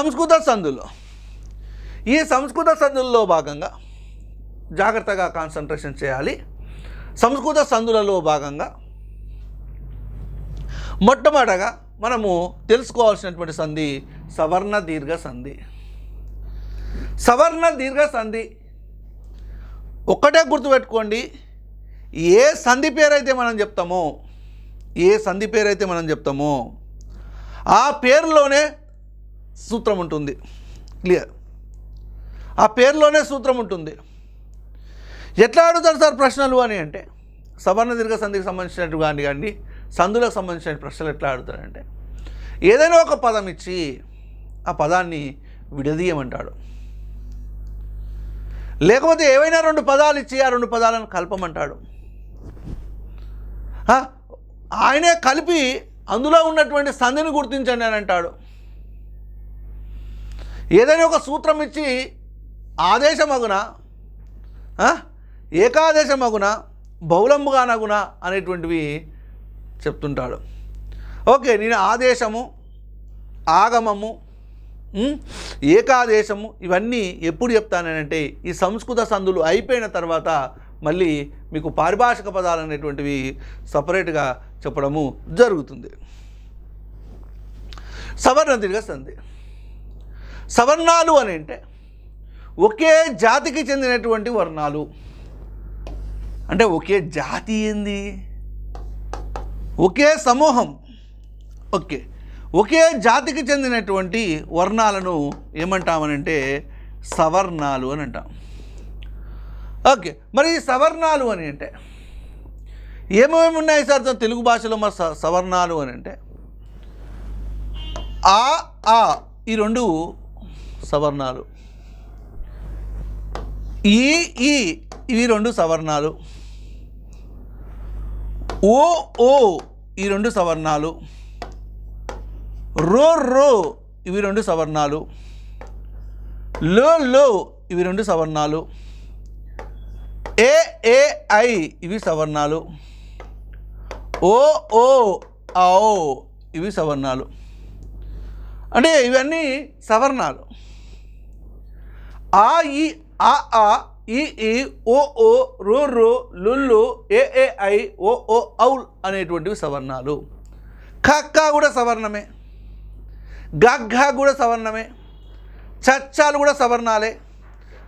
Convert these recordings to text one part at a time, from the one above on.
సంస్కృత సందులు. ఈ సంస్కృత సందుల్లో భాగంగా జాగ్రత్తగా కాన్సన్ట్రేషన్ చేయాలి. సంస్కృత సందులలో భాగంగా మొట్టమొదటగా మనము తెలుసుకోవాల్సినటువంటి సంధి సవర్ణ దీర్ఘ సంధి. సవర్ణ దీర్ఘ సంధి ఒక్కటే గుర్తుపెట్టుకోండి. ఏ సంధి పేరైతే మనం చెప్తామో ఏ సంధి పేరైతే మనం చెప్తామో ఆ పేరులోనే సూత్రం ఉంటుంది. క్లియర్ ఆ పేరులోనే సూత్రం ఉంటుంది. ఎట్లా అడుగుతారు సార్ ప్రశ్నలు అని అంటే సవర్ణ దీర్ఘ సంధికి సంబంధించినట్టు కానీ కానీ సంధులకు సంబంధించిన ప్రశ్నలు ఎట్లా అడుగుతారంటే ఏదైనా ఒక పదం ఇచ్చి ఆ పదాన్ని విడదీయమంటాడు. లేకపోతే ఏవైనా రెండు పదాలు ఇచ్చి ఆ రెండు పదాలను కలపమంటాడు. ఆయనే కలిపి అందులో ఉన్నటువంటి సంధిని గుర్తించండి అని అంటాడు. ఏదైనా ఒక సూత్రం ఇచ్చి ఆదేశమగున? ఆ, ఏకాదేశమగున? బహుళంబుగానగున? అనేటువంటివి చెప్తుంటాడు. ఓకే నేను ఆదేశము ఆగమము ఏకాదేశము ఇవన్నీ ఎప్పుడు చెప్తానంటే ఈ సంస్కృత సందులు అయిపోయిన తర్వాత మళ్ళీ మీకు పారిభాషిక పదాలు అనేటువంటివి సపరేట్గా చెప్పడము జరుగుతుంది. సవర్ణ దీర్ఘ సంధి. సవర్ణాలు అని అంటే ఒకే జాతికి చెందినటువంటి వర్ణాలు. అంటే ఒకే జాతి ఏంది? ఒకే సమూహం. ఓకే. ఒకే జాతికి చెందినటువంటి వర్ణాలను ఏమంటామనంటే సవర్ణాలు అని అంటాం. ఓకే. మరి సవర్ణాలు అని అంటే ఏమేమి ఉన్నాయి సార్? తెలుగు భాషలో మరి స- సవర్ణాలు అని అంటే ఆ ఆ ఈ రెండు సవర్ణాలు. ఈ ఈ ఇవి రెండు సవర్ణాలు. ఓ ఓ ఈ రెండు సవర్ణాలు. రో రో ఇవి రెండు సవర్ణాలు. లో లో ఇవి రెండు సవర్ణాలు. ఏ ఏ ఐ ఇవి సవర్ణాలు. ఓ ఓ ఓ ఇవి సవర్ణాలు. అంటే ఇవన్నీ సవర్ణాలు. ఆ ఈ ఆ ఆ ఈ ఈ ఓ ఓ రో రు లుల్లు ఏఏఐ ఓ ఓ ఔల్ అనేటువంటివి సవర్ణాలు. ఖక్క కూడా సవర్ణమే. గగ్గ కూడా సవర్ణమే. చచ్చాలు కూడా సవర్ణాలే.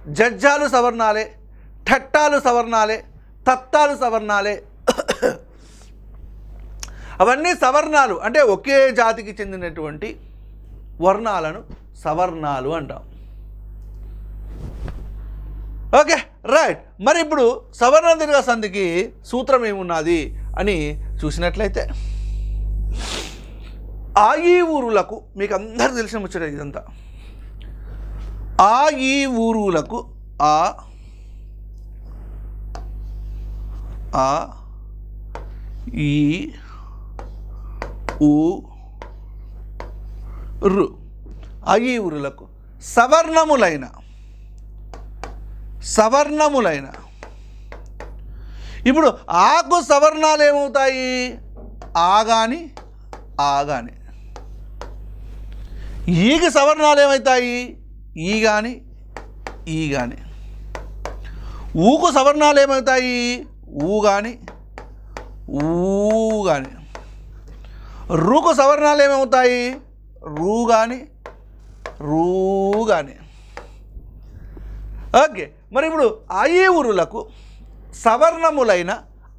జజ్జాలు సవర్ణాలే. ఠట్టాలు సవర్ణాలే. తత్తాలు సవర్ణాలే. అవన్నీ సవర్ణాలు. అంటే ఒకే జాతికి చెందినటువంటి వర్ణాలను సవర్ణాలు అంటాం. Okay right. మరి ఇప్పుడు సవర్ణ దీర్ఘ సంధికి సూత్రం ఏమున్నది అని చూసినట్లయితే ఆ ఈ ఊరులకు మీకు అందరు తెలిసిన ముచ్చట ఇదంతా. ఆ ఈ ఊరులకు ఆ ఆ ఈ ఊ రు ఆ ఈ ఊరులకు సవర్ణములైన సవర్ణములైన. ఇప్పుడు ఆకు సవర్ణాలు ఏమవుతాయి? ఆగాని ఆగాని ఈగ సవర్ణాలు ఏమవుతాయి? ఈ కానీ ఈ కానీ ఊకు సవర్ణాలు ఏమవుతాయి? ఊగాని ఊగాని రూకు సవర్ణాలు ఏమవుతాయి? రూగాని రూగాని ఓకే మరి ఇప్పుడు ఆయే ఊరులకు సవర్ణములైన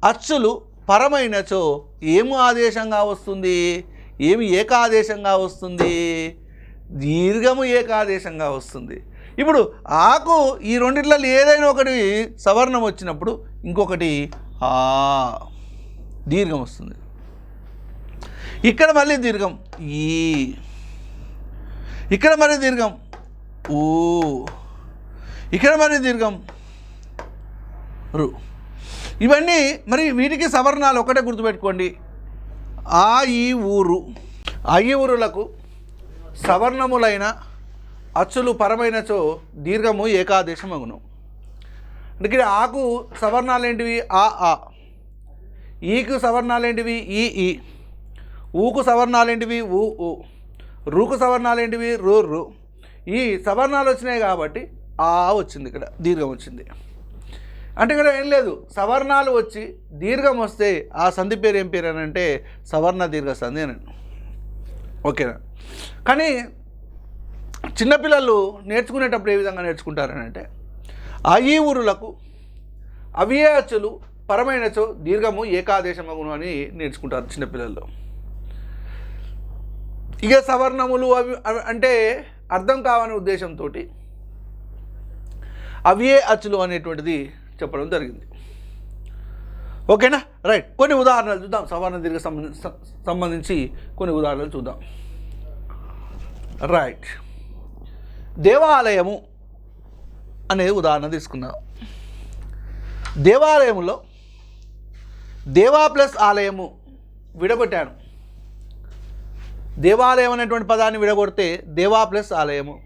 అచ్చులు పరమైనచో ఏము ఆదేశంగా వస్తుంది? ఏమి ఏకాదేశంగా వస్తుంది? దీర్ఘము ఏకాదేశంగా వస్తుంది. ఇప్పుడు ఆకు ఈ రెండిట్లలో ఏదైనా ఒకటి సవర్ణం వచ్చినప్పుడు ఇంకొకటి ఆ దీర్ఘం వస్తుంది. ఇక్కడ మళ్ళీ దీర్ఘం ఈ. ఇక్కడ మళ్ళీ దీర్ఘం ఊ. ఇక్కడ మరి దీర్ఘం. రు. ఇవన్నీ మరి వీటికి సవర్ణాలు ఒకటే గుర్తుపెట్టుకోండి. ఆ ఈ ఊరు ఆ ఈ ఊరులకు సవర్ణములైన అచ్చులు పరమైనచో దీర్ఘము ఏకాదేశమగును. అగును ఇక్కడ ఆకు సవర్ణాలు ఏంటివి ఆ ఆ. ఈకు సవర్ణాలు ఏంటివి ఈ ఈ. ఊకు సవర్ణాలు ఏంటివి ఊ ఊ. రూకు సవర్ణాలు ఏంటివి రు. ఈ సవర్ణాలు వచ్చినాయి కాబట్టి ఆ వచ్చింది ఇక్కడ దీర్ఘం వచ్చింది. అంటే ఇక్కడ ఏం లేదు సవర్ణాలు వచ్చి దీర్ఘం వస్తే ఆ సంధి పేరు ఏం పేరు అని అంటే సవర్ణ దీర్ఘ సంధి అని. ఓకేనా? కానీ చిన్నపిల్లలు నేర్చుకునేటప్పుడు ఏ విధంగా నేర్చుకుంటారని అంటే అయి ఊరులకు అవ్యయచులు పరమైనచో దీర్ఘము ఏకాదేశమగును అని నేర్చుకుంటారు చిన్నపిల్లలు. ఇక సవర్ణములు అవి అవి- అంటే అర్థం కావని ఉద్దేశంతో అవే అచ్చులు అనేటువంటిది చెప్పడం జరిగింది. ఓకేనా? రైట్. కొన్ని ఉదాహరణలు చూద్దాం. సవర్ణ దీర్ఘ సంబంధి సంబంధించి కొన్ని ఉదాహరణలు చూద్దాం. రైట్. దేవాలయము అనేది ఉదాహరణ తీసుకుందాం. దేవాలయంలో దేవా ప్లస్ ఆలయము విడగొట్టాను. దేవాలయం అనేటువంటి పదాన్ని విడగొడితే దేవా ప్లస్ ఆలయము.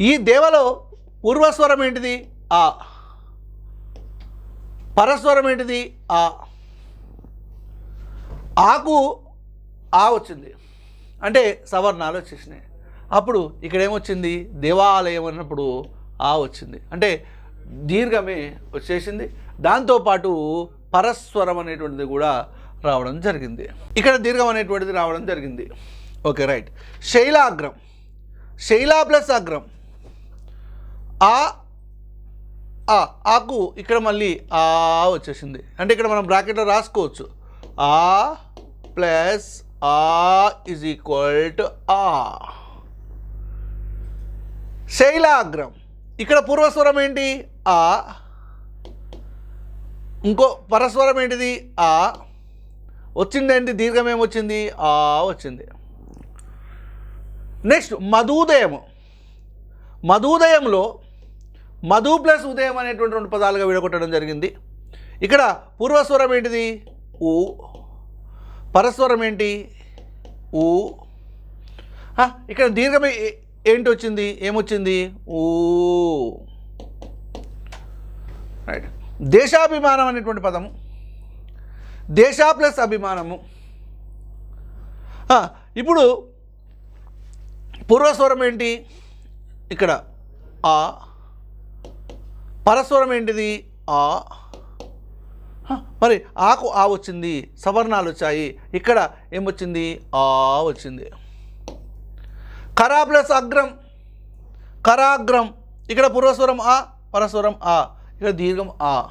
ఈ దేవలో పూర్వస్వరం ఏంటిది? ఆ పరస్వరం ఏంటిది? ఆ ఆకు ఆ వచ్చింది. అంటే సవర్ణాలు వచ్చేసినాయి. అప్పుడు ఇక్కడ ఏమొచ్చింది దేవాలయం అన్నప్పుడు ఆ వచ్చింది. అంటే దీర్ఘమే వచ్చేసింది. దాంతోపాటు పరస్వరం అనేటువంటిది కూడా రావడం జరిగింది. ఇక్కడ దీర్ఘం అనేటువంటిది రావడం జరిగింది. Okay right. శైలాగ్రం. శైలా ప్లస్ అగ్రం. ఆ ఆ ఆకు ఇక్కడ మళ్ళీ ఆ వచ్చేసింది. అంటే ఇక్కడ మనం బ్రాకెట్లో రాసుకోవచ్చు. ఆ ప్లస్ ఆ ఇజ్ ఈక్వల్ టు ఆ. శైలాగ్రం. ఇక్కడ పూర్వస్వరం ఏంటి? ఆ. ఇంకో పరస్వరం ఏంటిది? ఆ. వచ్చిందేంటి దీర్ఘం ఏమొచ్చింది ఆ వచ్చింది. నెక్స్ట్ మధుదయం మధుదయంలో మధు ప్లస్ ఉదయం అనేటువంటి రెండు పదాలుగా విడగొట్టడం జరిగింది. ఇక్కడ పూర్వస్వరం ఏంటిది? ఊ. పరస్వరం ఏంటి? ఊ. ఇక్కడ దీర్ఘం ఏంటి వచ్చింది? ఏమొచ్చింది? ఊ. రైట్ దేశాభిమానం అనేటువంటి పదము. దేశా ప్లస్ అభిమానము. ఇప్పుడు పూర్వస్వరం ఏంటి? ఇక్కడ ఆ. పరస్వరం ఏంటిది? ఆ. మరి ఆకు ఆ వచ్చింది సవర్ణాలు వచ్చాయి. ఇక్కడ ఏమొచ్చింది ఆ వచ్చింది. కరా ప్లస్ అగ్రం. కరాగ్రం. ఇక్కడ పూర్వస్వరం ఆ పరస్వరం ఆ. ఇక్కడ దీర్ఘం ఆ.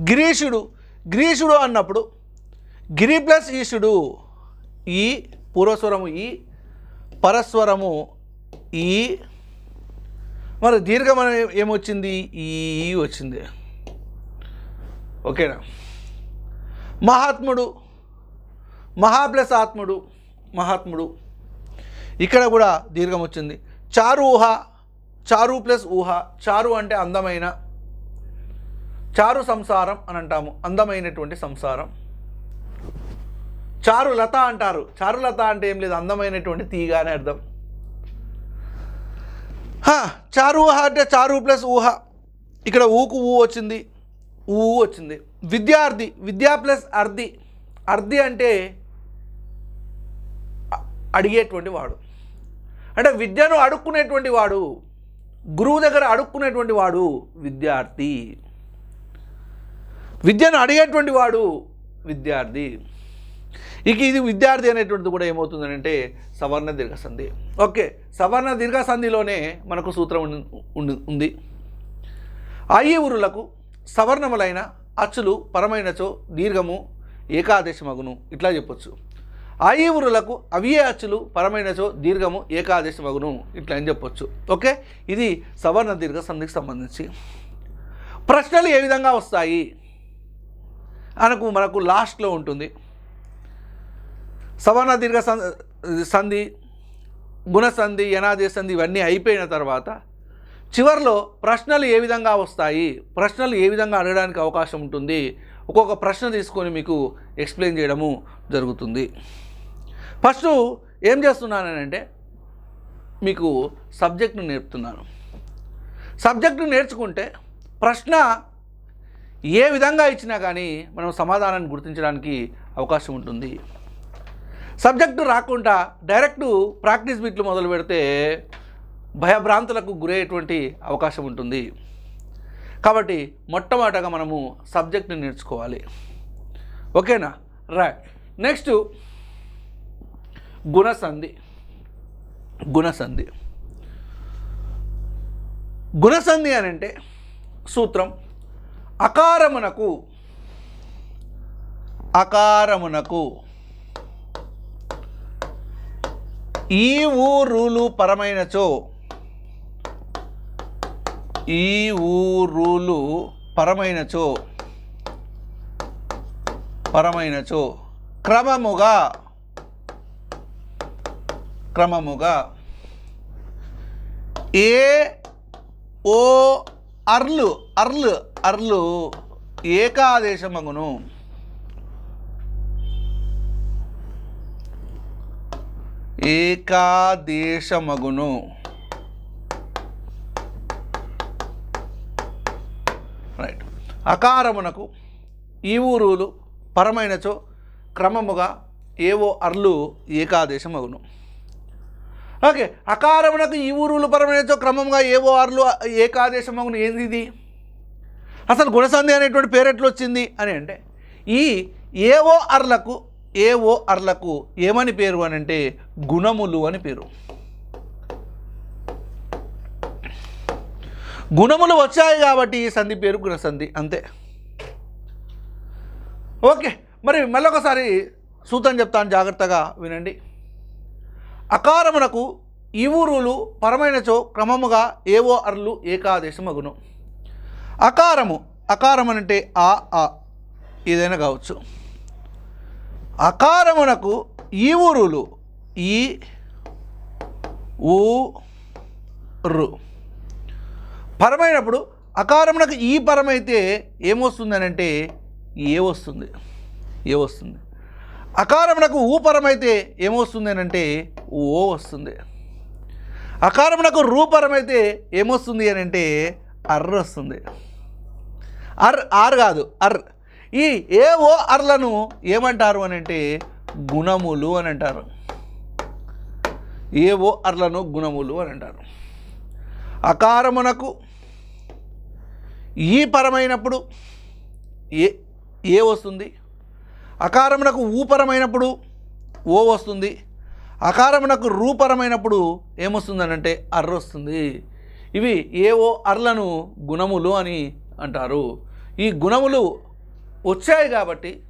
గిరీషుడు. గ్రీషుడు అన్నప్పుడు గిరి ప్లస్ ఈషుడు. ఈ పూర్వస్వరము ఈ పరస్వరము ఈ మరి దీర్ఘం ఏమొచ్చింది? ఈ వచ్చింది. ఓకేనా? మహాత్ముడు మహా ప్లస్ ఆత్ముడు మహాత్ముడు. ఇక్కడ కూడా దీర్ఘం వచ్చింది. చారు ఊహ చారు ప్లస్ ఊహ చారు అంటే అందమైన చారు సంసారం అని అంటాము. అందమైనటువంటి సంసారం. చారు లత అంటారు. చారులత అంటే ఏం లేదు అందమైనటువంటి తీగ అని అర్థం. చారు ఊహ అంటే చారు ప్లస్ ఊహ. ఇక్కడ ఊకు ఊ వచ్చింది ఊ వచ్చింది. విద్యార్థి విద్యా ప్లస్ అర్ధి. అర్ధి అంటే అడిగేటువంటి వాడు. అంటే విద్యను అడుక్కునేటువంటి వాడు గురువు దగ్గర అడుక్కునేటువంటి వాడు విద్యార్థి. విద్యను అడిగేటువంటి వాడు విద్యార్థి. ఇక ఇది విద్యార్థి అనేటువంటిది కూడా ఏమవుతుందంటే సవర్ణ దీర్ఘ సంధి ఓకే సవర్ణ దీర్ఘ సంధిలోనే మనకు సూత్రం ఉంది. అయి ఊరులకు సవర్ణములైన అచ్చులు పరమైనచో దీర్ఘము ఏకాదశమగును. ఇట్లా చెప్పొచ్చు. అయి ఉరులకు అవియే అచ్చులు పరమైనచో దీర్ఘము ఏకాదేశమగును. ఇట్లా అని చెప్పొచ్చు. ఓకే ఇది సవర్ణ దీర్ఘ సంధికి సంబంధించి. ప్రశ్నలు ఏ విధంగా వస్తాయి? అనకు మనకు లాస్ట్లో ఉంటుంది. సవర్ణ దీర్ఘ సం- సంధి గుణసంధి యనాది సంధి ఇవన్నీ అయిపోయిన తర్వాత చివరిలో ప్రశ్నలు ఏ విధంగా వస్తాయి? ప్రశ్నలు ఏ విధంగా అడగడానికి అవకాశం ఉంటుంది? ఒక్కొక్క ప్రశ్న తీసుకొని మీకు ఎక్స్ప్లెయిన్ చేయడము జరుగుతుంది. ఫస్ట్ ఏం చేస్తున్నానంటే మీకు సబ్జెక్ట్ను నేర్పుతున్నాను. సబ్జెక్ట్ను నేర్చుకుంటే ప్రశ్న ఏ విధంగా ఇచ్చినా కానీ మనం సమాధానాన్ని గుర్తించడానికి అవకాశం ఉంటుంది. సబ్జెక్టు రాకుండా డైరెక్ట్ ప్రాక్టీస్ బిట్లు మొదలు పెడితే భయభ్రాంతులకు గురయ్యేటువంటి అవకాశం ఉంటుంది. కాబట్టి మొట్టమొదటగా మనము సబ్జెక్ట్ని నేర్చుకోవాలి. ఓకేనా? రైట్. నెక్స్ట్ గుణసంధి. గుణసంధి. గుణసంధి అని అంటే సూత్రం అకారమునకు అకారమునకు ఈ ఊరులు పరమైనచో. ఈ ఊరులు పరమైనచో. పరమైనచో. క్రమముగా. క్రమముగా. ఏ ఓ అర్లు అర్లు అర్లు ఏకాదేశమగును. ఏకాదేశమగును. రైట్ అకారమునకు ఈ ఊరులు పరమైనచో క్రమముగా ఏవో అర్లు ఏకాదేశమగును. ఓకే అకారమునకు ఈ ఊరులు పరమైనచో క్రమంగా ఏవో అర్లు ఏకాదేశమగును. ఏంది ఇది? అసలు గుణసంధి అనేటువంటి పేరు వచ్చింది అని అంటే ఈ ఏవో అర్లకు ఏఓఆర్లకు అర్లకు ఏమని పేరు అని అంటే గుణములు అని పేరు. గుణములు వచ్చాయి కాబట్టి ఈ సంధి పేరు గుణసంధి అంతే. ఓకే మరి మళ్ళొకసారి సూతం చెప్తాను జాగ్రత్తగా వినండి. అకారమునకు ఈ ఊరులు పరమైనచో క్రమముగా ఏవో అర్లు ఏకాదేశమగును. అకారము అకారం అంటే ఆ ఆ ఏదైనా కావచ్చు. అకారమునకు ఈ ఊరులు ఈ ఊ రు పరమైనప్పుడు అకారమునకు ఈ పరమైతే ఏమొస్తుంది అని అంటే ఏ వస్తుంది? ఏ వస్తుంది? అకారమునకు ఊ పరమైతే ఏమొస్తుంది అని అంటే ఓ వస్తుంది. అకారమునకు రూపరమైతే ఏమొస్తుంది అని అంటే అర్ర వస్తుంది. అర్ ఆర్ కాదు అర్. ఈ ఏ ఓ అర్లను ఏమంటారు అని అంటే గుణములు అని అంటారు. ఏ ఓ అర్లను గుణములు అని అంటారు. అకారమునకు ఈ పరమైనప్పుడు ఏ ఏ వస్తుంది? అకారమునకు ఊపరమైనప్పుడు ఓ వస్తుంది. అకారమునకు రూపరమైనప్పుడు ఏమొస్తుందనంటే అర్ర వస్తుంది. ఇవి ఏవో అర్లను గుణములు అని అంటారు. ఈ గుణములు వచ్చాయి కాబట్టి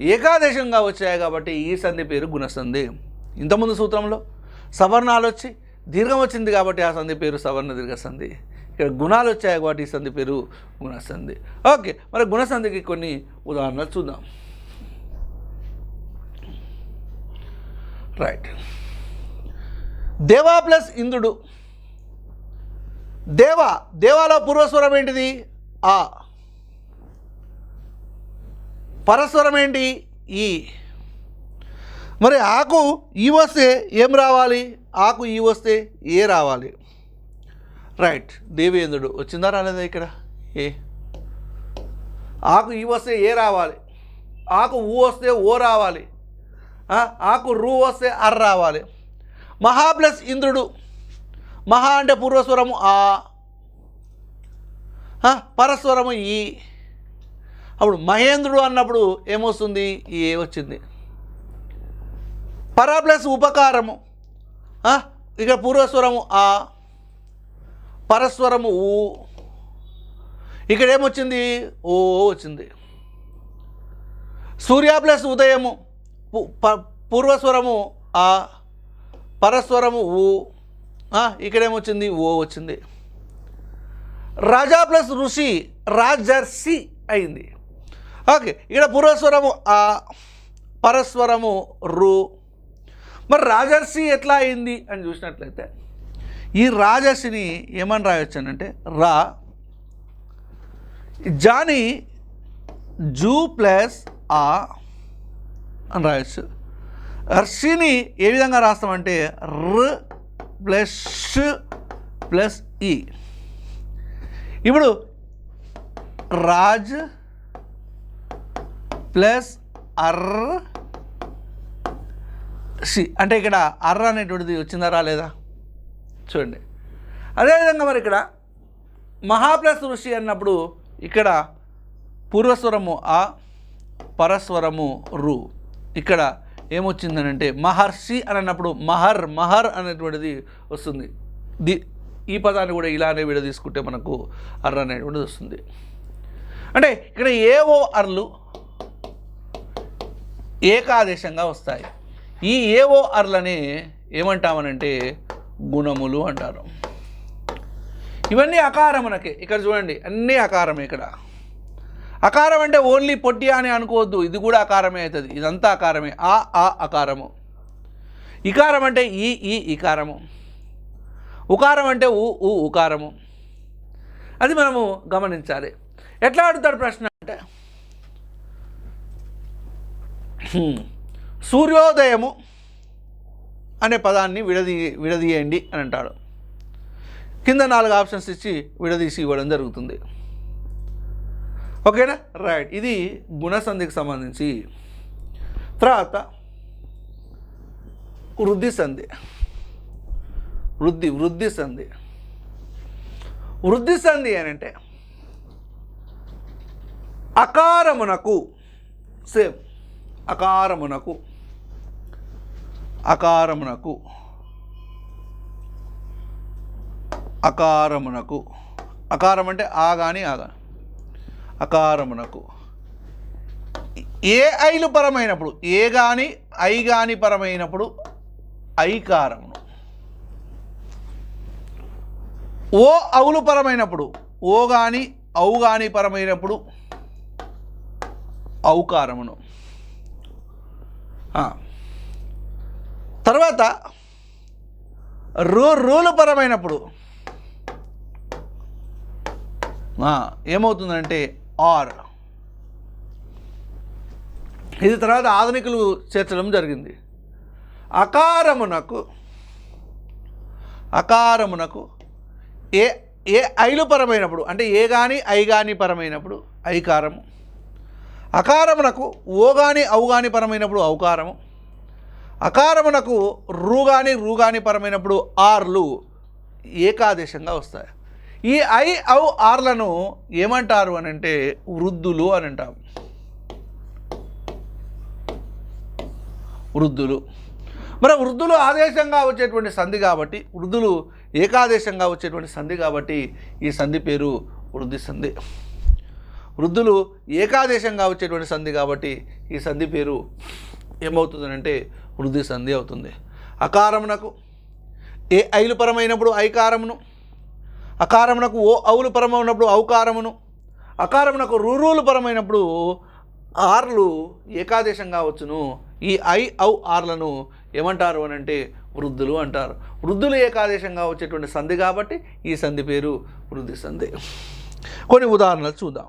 ఏకాదేశంగా వచ్చాయి కాబట్టి ఈ సంధి పేరు గుణసంధి. ఇంతకుముందు సూత్రంలో సవర్ణాలు వచ్చి దీర్ఘం వచ్చింది కాబట్టి ఆ సంధి పేరు సవర్ణ దీర్ఘ సంధి. ఇక్కడ గుణాలు వచ్చాయి కాబట్టి ఈ సంధి పేరు గుణసంధి. ఓకే మరి గుణసంధికి కొన్ని ఉదాహరణలు చూద్దాం. రైట్ దేవా ప్లస్ ఇంద్రుడు. దేవ దేవాలో పూర్వస్వరం ఏంటిది? ఆ. పరస్వరం ఏంటి? ఈ. మరి ఆకు ఈ వస్తే ఏం రావాలి? ఆకు ఈ వస్తే ఏ రావాలి? రైట్. దేవేంద్రుడు వచ్చిందా రాలేదా ఇక్కడ? ఏ. ఆకు ఈ వస్తే ఏ రావాలి? ఆకు ఊ వస్తే ఓ రావాలి. ఆకు రూ వస్తే అర్ రావాలి. మహా ప్లస్ ఇంద్రుడు. మహా అంటే పూర్వస్వరము ఆ, పరస్వరము ఈ. అప్పుడు మహేంద్రుడు అన్నప్పుడు ఏమొస్తుంది? ఈ ఏ వచ్చింది? పర ప్లస్ ఉపకారము ఇక్కడ ఇక పూర్వస్వరము ఆ. పరస్వరము ఊ. ఇక్కడ ఏమొచ్చింది? ఓ వచ్చింది. సూర్య ప్లస్ ఉదయము. ప- పూర్వస్వరము ఆ. పరస్వరము ఊ. ఇక్కడేమొచ్చింది ఓ వచ్చింది. రాజా ప్లస్ ఋషి రాజర్షి అయింది. ఓకే ఇక్కడ పూర్వస్వరము ఆ పరస్వరము రు. మరి రాజర్షి ఎట్లా అయింది అని చూసినట్లయితే ఈ రాజర్షిని ఏమని రాయొచ్చానంటే రా జాని జూ ప్లస్ ఆ అని రాయొచ్చు. హర్షిని ఏ విధంగా రాస్తామంటే ర్ ప్లస్ ప్లస్ ఈ. ఇప్పుడు రాజ్ ప్లస్ అర్. సి. అంటే ఇక్కడ అర్ర అనేటువంటిది వచ్చిందా రాలేదా? చూడండి. అదేవిధంగా మరి ఇక్కడ మహాప్లస్ ఋషి అన్నప్పుడు ఇక్కడ పూర్వస్వరము ఆ పరస్వరము రు. ఇక్కడ ఏమొచ్చిందనంటే మహర్షి అని అన్నప్పుడు మహర్ మహర్ అనేటువంటిది వస్తుంది. ది ఈ పదాన్ని కూడా ఇలానే విడదీసుకుంటే మనకు అర్ర అనేటువంటిది వస్తుంది. అంటే ఇక్కడ ఏవో అర్లు ఏకాదేశంగా వస్తాయి. ఈ ఏఓఆర్లని ఏమంటామనంటే గుణములు అంటారు. ఇవన్నీ అకారమునకే. ఇక్కడ చూడండి అన్నీ అకారమే ఇక్కడ. అకారం అంటే ఓన్లీ పొట్టి అని అనుకోవద్దు. ఇది కూడా అకారమే అవుతుంది. ఇదంతా అకారమే. ఆ ఆ అకారము. ఇకారం అంటే ఈ ఈ ఇకారము. ఉకారం అంటే ఊ ఉ ఉకారము. అది మనము గమనించాలి. ఎట్లా అడుగుతాడు ప్రశ్న అంటే సూర్యోదయము అనే పదాన్ని విడదీ విడదీయండి అని అంటాడు. కింద నాలుగు ఆప్షన్స్ ఇచ్చి విడదీసి ఇవ్వడం జరుగుతుంది. ఓకేనా? రైట్. ఇది గుణసంధికి సంబంధించి. తర్వాత వృద్ధి సంధి. వృద్ధి వృద్ధి సంధి. వృద్ధి సంధి అని అంటే అకారమునకు సేమ్. అకారమునకు అకారమునకు అకారమునకు అకారం అంటే ఆ కానీ అకారమునకు. ఏ ఐలు పరమైనప్పుడు ఏ గాని ఐ గాని పరమైనప్పుడు ఐకారమును. ఓ అవులు పరమైనప్పుడు ఓ గాని ఔ గాని పరమైనప్పుడు ఔకారమును. తర్వాత రూ రూలు పరమైనప్పుడు ఏమవుతుందంటే ఆర్. ఇది తర్వాత ఆధునికులు చేర్చడం జరిగింది. అకారమునకు అకారమునకు ఏ ఏ ఐలు పరమైనప్పుడు అంటే ఏ కానీ ఐ కానీ పరమైనప్పుడు ఐకారము. అకారమునకు ఓగాని అవుగాని పరమైనప్పుడు ఔకారము. అకారమునకు రూగాని రూగాని పరమైనప్పుడు ఆర్లు ఏకాదేశంగా వస్తాయి. ఈ ఐ ఔ ఆర్లను ఏమంటారు అని అంటే వృద్ధులు అని అంటాం వృద్ధులు. మరి వృద్ధులు ఆదేశంగా వచ్చేటువంటి సంధి కాబట్టి వృద్ధులు ఏకాదేశంగా వచ్చేటువంటి సంధి కాబట్టి ఈ సంధి పేరు వృద్ధి సంధి. వృద్ధులు ఏకాదేశంగా వచ్చేటువంటి సంధి కాబట్టి ఈ సంధి పేరు ఏమవుతుందంటే వృద్ధి సంధి అవుతుంది. అకారమునకు ఏ ఐలు పరమైనప్పుడు ఐకారమును అకారమునకు ఓ అవులు పరమైనప్పుడు ఔకారమును అకారమునకు రూరులు పరమైనప్పుడు ఆర్లు ఏకాదేశంగా వచ్చును. ఈ ఐ ఔ ఆర్లను ఏమంటారు అని అంటే వృద్ధులు అంటారు. వృద్ధులు ఏకాదేశంగా వచ్చేటువంటి సంధి కాబట్టి ఈ సంధి పేరు వృద్ధి సంధి. కొన్ని ఉదాహరణలు చూద్దాం.